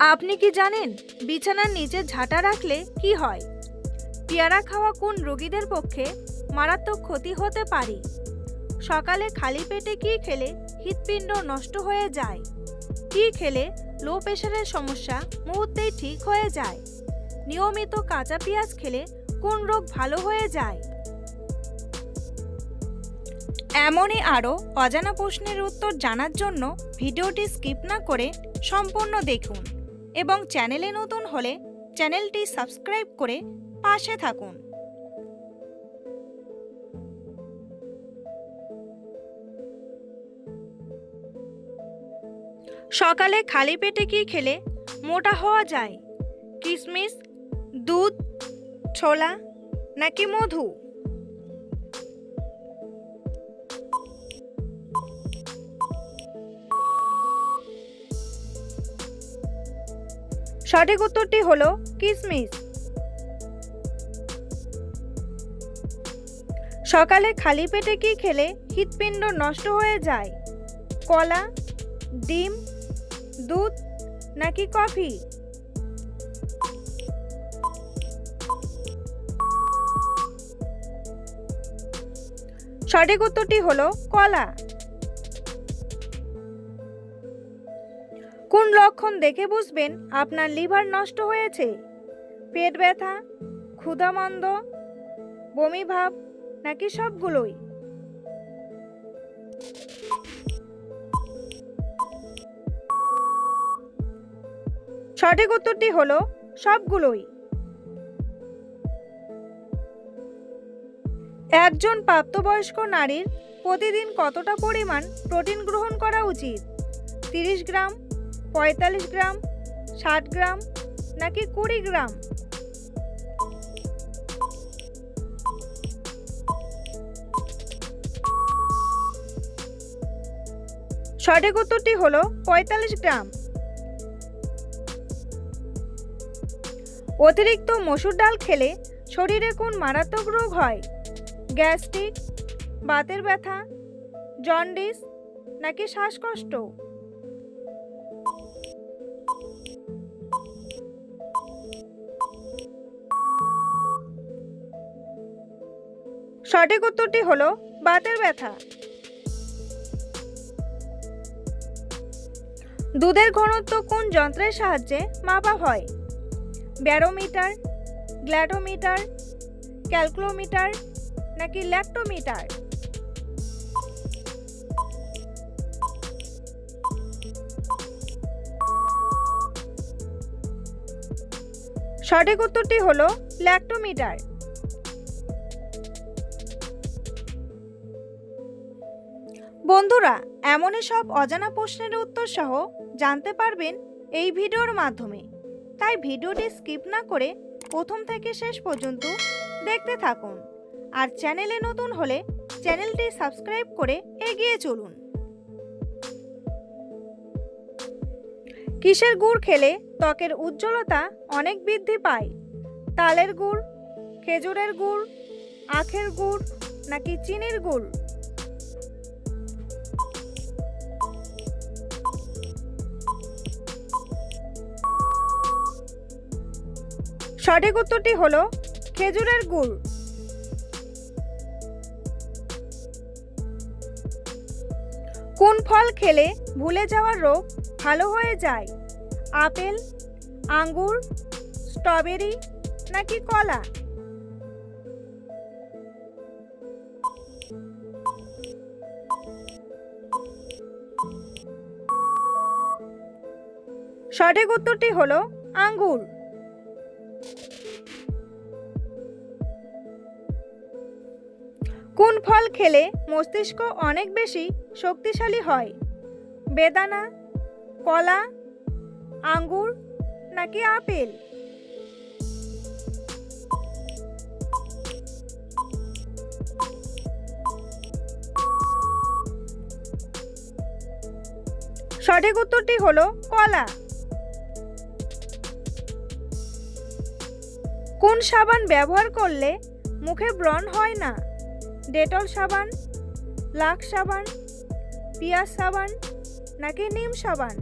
আপনি কি জানেন বিছানার নিচে ঝাঁটা রাখলে কি হয়? পেয়ারা খাওয়া কোন রোগীদের পক্ষে মারাত্মক ক্ষতি হতে পারে? সকালে খালি পেটে কি খেলে হৃৎপিণ্ড নষ্ট হয়ে যায়? কি খেলে লো প্রেশারের সমস্যা মুহূর্তেই ঠিক হয়ে যায়? নিয়মিত কাঁচা পেঁয়াজ খেলে কোন রোগ ভালো হয়ে যায়? এমনই আরও অজানা প্রশ্নের উত্তর জানার জন্য ভিডিওটি স্কিপ না করে সম্পূর্ণ দেখুন। এবং চ্যানেলে নতুন হলে চ্যানেলটি সাবস্ক্রাইব করে পাশে থাকুন। সকালে খালি পেটে কি খেলে? মোটা হওয়া যায়? কিশমিশ দুধ, ছোলা নাকি মধু? সঠিক উত্তরটি হলো কিশমিশ সকালে খালি পেটে কি খেলে হৃৎপিণ্ড নষ্ট হয়ে যায়? কলা, ডিম, দুধ নাকি কফি? সঠিক উত্তরটি হলো কলা। কোন লক্ষণ দেখে বুঝবেন আপনার লিভার নষ্ট হয়েছে? পেট ব্যথা, ক্ষুধামন্দ বমি ভাব নাকি সবগুলোই? সঠিক উত্তরটি হলো সবগুলোই। একজন প্রাপ্তবয়স্ক নারীর প্রতিদিন কতটা পরিমাণ প্রোটিন গ্রহণ করা উচিত? তিরিশ গ্রাম পঁয়তাল্লিশ গ্রাম, ষাট গ্রাম নাকি কুড়ি গ্রাম? সঠিক উত্তরটি হলো পঁয়তাল্লিশ গ্রাম। অতিরিক্ত মসুর ডাল খেলে শরীরে কোন মারাত্মক রোগ হয়? গ্যাস্ট্রিক, বাতের ব্যথা, জন্ডিস নাকি শ্বাসকষ্ট? সঠিক উত্তরটি হলো বাতের ব্যথা। দুধের ঘনত্ব কোন যন্ত্রের সাহায্যে মাপা হয়? ব্যারোমিটার গ্ল্যাডোমিটার ক্যালকুলোমিটার নাকি ল্যাক্টোমিটার সঠিক উত্তরটি হলো ল্যাক্টোমিটার বন্ধুরা, এমনই সব অজানা প্রশ্নের উত্তর সহ জানতে পারবেন এই ভিডিওর মাধ্যমে। তাই ভিডিওটি স্কিপ না করে প্রথম থেকে শেষ পর্যন্ত দেখতে থাকুন। আর চ্যানেলে নতুন হলে চ্যানেলটি সাবস্ক্রাইব করে এগিয়ে চলুন। কিসের গুড় খেলে ত্বকের উজ্জ্বলতা অনেক বৃদ্ধি পায়? তালের গুড়, খেজুরের গুড়, আখের গুড়, নাকি চিনির গুড়? সঠিক উত্তরটি হলো খেজুরের গুড়। কোন ফল খেলে ভুলে যাওয়ার রোগ ভালো হয়ে যায়? আপেল, আঙ্গুর, স্ট্রবেরি নাকি কলা? সঠিক উত্তরটি হলো আঙ্গুর। ফল খেলে মস্তিষ্ক অনেক বেশি শক্তিশালী হয়। বেদানা, কলা, আঙ্গুর নাকি আপেল? সঠিক উত্তরটি হলো কলা। কোন সাবান ব্যবহার করলে মুখে ব্রণ হয় না? ডেটল সাবান লাক সাবান, পিয়াজ সাবান নাকি নিম সাবান?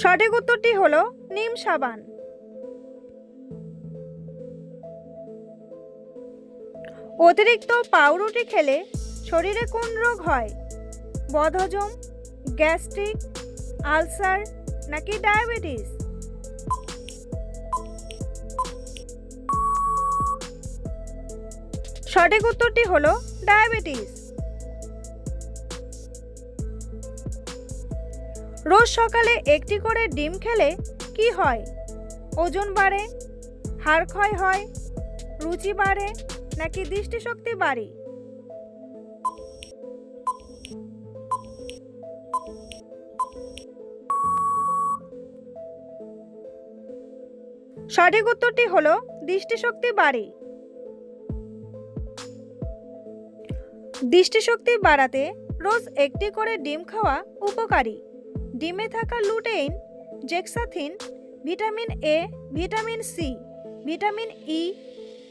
সঠিক উত্তরটি হলো নিম সাবান। অতিরিক্ত পাউরুটি খেলে শরীরে কোন রোগ হয়? বদহজম, গ্যাস্ট্রিক আলসার নাকি ডায়াবেটিস? সঠিক উত্তরটি হলো ডায়াবেটিস। রোজ সকালে একটি করে ডিম খেলে কি হয়? ওজন বাড়ে হাড় ক্ষয় হয়, রুচি বাড়ে নাকি দৃষ্টিশক্তি বাড়ে? সঠিক উত্তরটি হলো দৃষ্টিশক্তি বাড়ে। দৃষ্টিশক্তি বাড়াতে রোজ একটি করে ডিম খাওয়া উপকারী। ডিমে থাকা lutein zeaxanthin vitamin A vitamin C vitamin E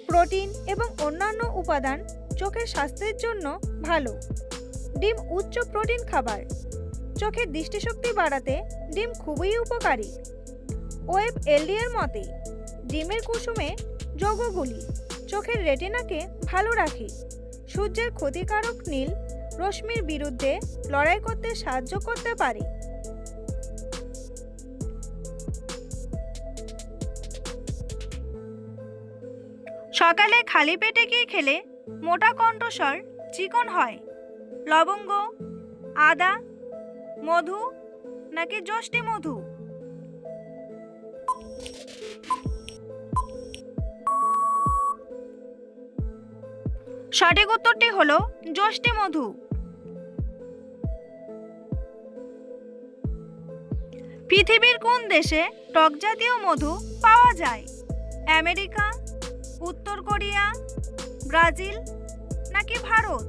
protein এবং অন্যান্য উপাদান চোখের স্বাস্থ্যের জন্য ভালো। ডিম উচ্চ প্রোটিন খাবার। চোখের দৃষ্টিশক্তি বাড়াতে ডিম খুবই উপকারী। ওয়েব এলডি এর মতে, ডিমের কুসুমে যৌগগুলি চোখের রেটিনাকে ভালো রাখে। সূর্যের ক্ষতিকারক নীল রশ্মির বিরুদ্ধে লড়াই করতে সাহায্য করতে পারে। সকালে খালি পেটে গিয়ে খেলে মোটা কণ্ঠস্বর চিকন হয়। লবঙ্গ, আদা, মধু, নাকি যষ্টি মধু সঠিক উত্তরটি হল যষ্টি মধু। পৃথিবীর কোন দেশে টক জাতীয় মধু পাওয়া যায়? আমেরিকা, উত্তর কোরিয়া, ব্রাজিল নাকি ভারত?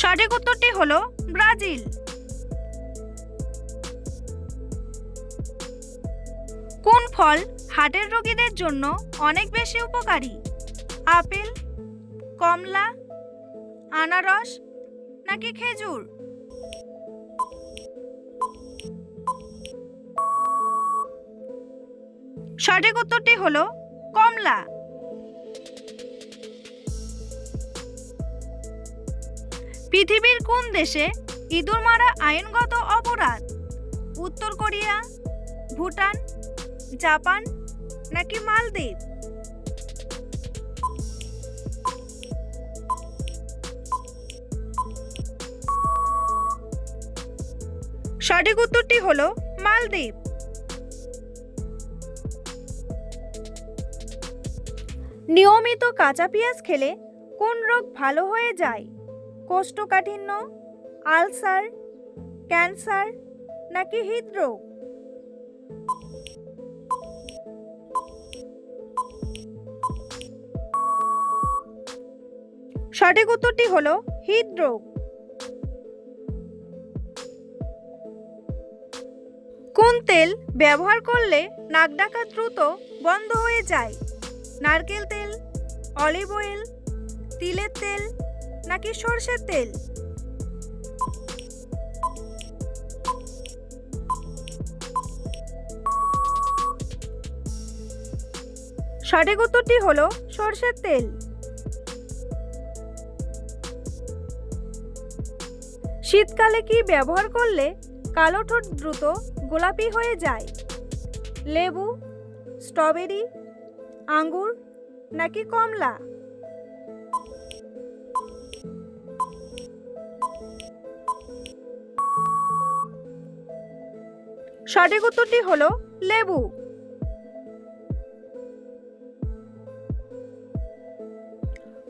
সঠিক উত্তরটি হলো ব্রাজিল। ফল হার্টের রোগীদের জন্য অনেক বেশি উপকারী। আপেল, কমলা, আনারস নাকি খেজুর? সঠিক উত্তরটি হলো কমলা। পৃথিবীর কোন দেশে ইঁদুর মারা আইনগত অপরাধ? উত্তর কোরিয়া, ভুটান জাপান নাকি মালদ্বীপ? সঠিক উত্তরটি হলো মালদ্বীপ। নিয়মিত কাঁচা পেঁয়াজ খেলে কোন রোগ ভালো হয়ে যায়? কোষ্ঠকাঠিন্য, আলসার, ক্যান্সার নাকি হৃদরোগ? সঠিক উত্তরটি হলো হৃদরোগ। কোন তেল ব্যবহার করলে নাক ডাকা দ্রুত বন্ধ হয়ে যায়? নারকেল তেল, অলিভ অয়েল, তিলের তেল নাকি সর্ষের তেল? সঠিক উত্তরটি হলো সর্ষের তেল। শীতকালে কি ব্যবহার করলে কালো ঠোঁট দ্রুত গোলাপি হয়ে যায়? লেবু, স্ট্রবেরি, আঙ্গুর নাকি কমলা? সঠিক উত্তরটি হলো লেবু।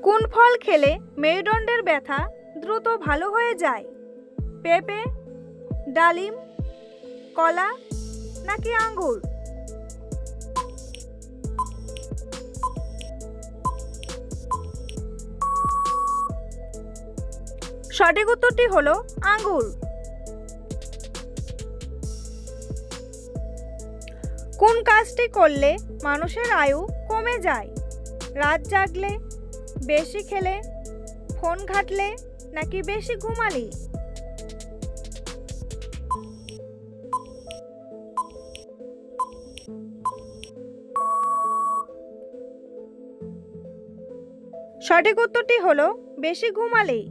কোন ফল খেলে মেরুদণ্ডের ব্যথা দ্রুত ভালো হয়ে যায়? পেঁপে, ডালিম, কলা নাকি আঙ্গুর? সঠিক উত্তরটি হলো আঙ্গুর। কোন কাজটি করলে মানুষের আয়ু কমে যায়? রাত জাগলে, বেশি খেলে, ফোন ঘাটলে নাকি বেশি ঘুমালি? সঠিক উত্তরটি হলো, বেশি ঘুমালেই।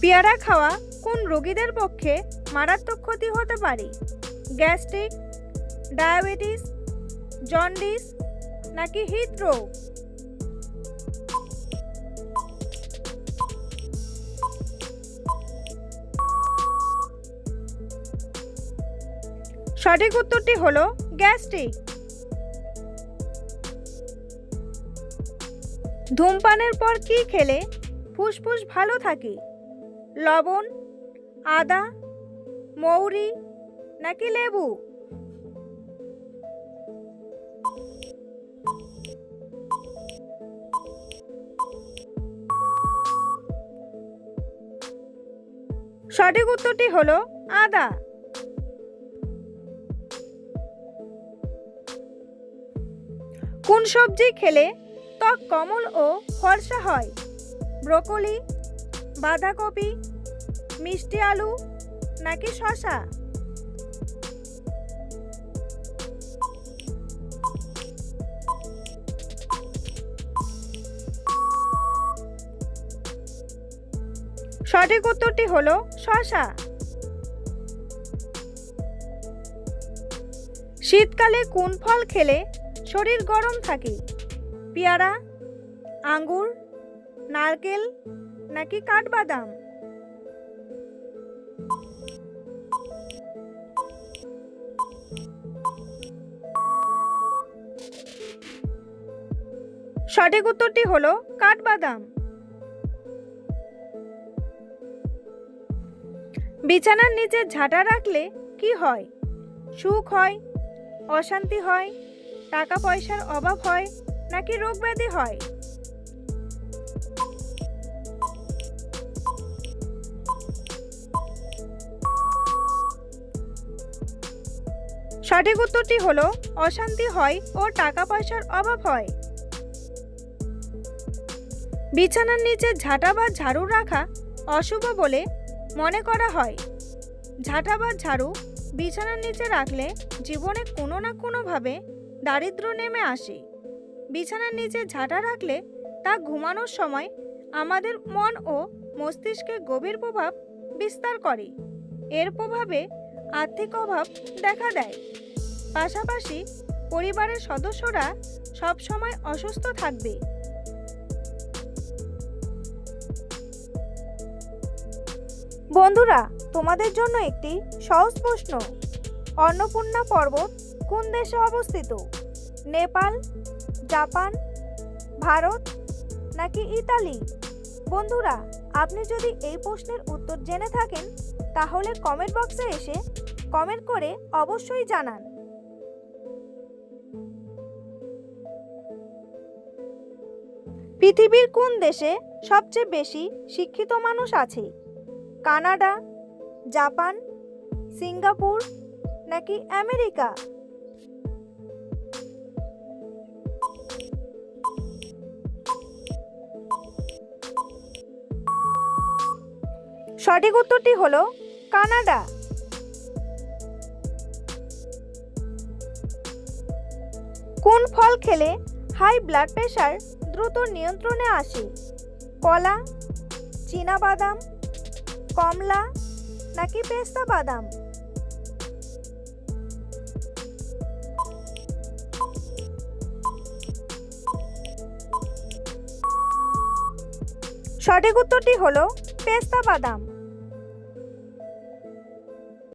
পেয়ারা খাওয়া কোন রোগীদের পক্ষে মারাত্মক ক্ষতি হতে পারে? গ্যাস্ট্রিক, ডায়াবেটিস, জন্ডিস নাকি হৃদরোগ? সঠিক উত্তরটি হলো, গ্যাস্ট্রিক। ধূমপানের পর কি খেলে? ফুসফুস ভালো থাকে। লবণ, আদা, মৌরি, নাকি লেবু? সঠিক উত্তরটি হলো আদা। কোন সবজি খেলে ত্বক কমল ও ফর্সা হয়। ব্রোকলি, বাঁধাকপি, মিষ্টি আলু নাকি শসা? সঠিক উত্তরটি হলো শসা। শীতকালে কোন ফল খেলে শরীর গরম থাকে। পেয়ারা, আঙ্গুর, নারকেল নাকি কাঠবাদাম? সঠিক উত্তরটি হলো কাঠবাদাম। বিছানার নিচে ঝাঁটা রাখলে কি হয়? সুখ হয়? অশান্তি হয়? টাকা পয়সার অভাব হয়? নাকি রোগ ব্যাধি হয়? সঠিক উত্তরটি হলো, অশান্তি হয় ও টাকা পয়সার অভাব হয়। বিছানার নিচে ঝাঁটা বা ঝাড়ু রাখা অশুভ বলে মনে করা হয়। ঝাঁটা বা ঝাড়ু বিছানার নিচে রাখলে জীবনে কোনো না কোনোভাবে দারিদ্র নেমে আসে। বিছানার নিচে ঝাঁটা রাখলে তা ঘুমানোর সময় আমাদের মন ও মস্তিষ্কে গভীর প্রভাব বিস্তার করে। এর প্রভাবে আর্থিক অভাব দেখা দেয়। পাশাপাশি পরিবারের সদস্যরা সবসময় অসুস্থ থাকবে। বন্ধুরা, তোমাদের জন্য একটি সহজ প্রশ্ন। অন্নপূর্ণা পর্বত কোন দেশে অবস্থিত? নেপাল জাপান, ভারত নাকি ইতালি? বন্ধুরা, আপনি যদি এই প্রশ্নের উত্তর জেনে থাকেন, তাহলে কমেন্ট বক্সে এসে কমেন্ট করে অবশ্যই জানান। পৃথিবীর কোন দেশে সবচেয়ে বেশি শিক্ষিত মানুষ আছে? কানাডা, জাপান, সিঙ্গাপুর নাকি আমেরিকা? সঠিক উত্তরটি হলো কানাডা। কোন ফল খেলে হাই ব্লাড প্রেশার দ্রুত নিয়ন্ত্রণে আসে? কলা বাদাম কমলা নাকি পেস্তা বাদাম? সঠিক উত্তরটি হলো পেস্তা বাদাম।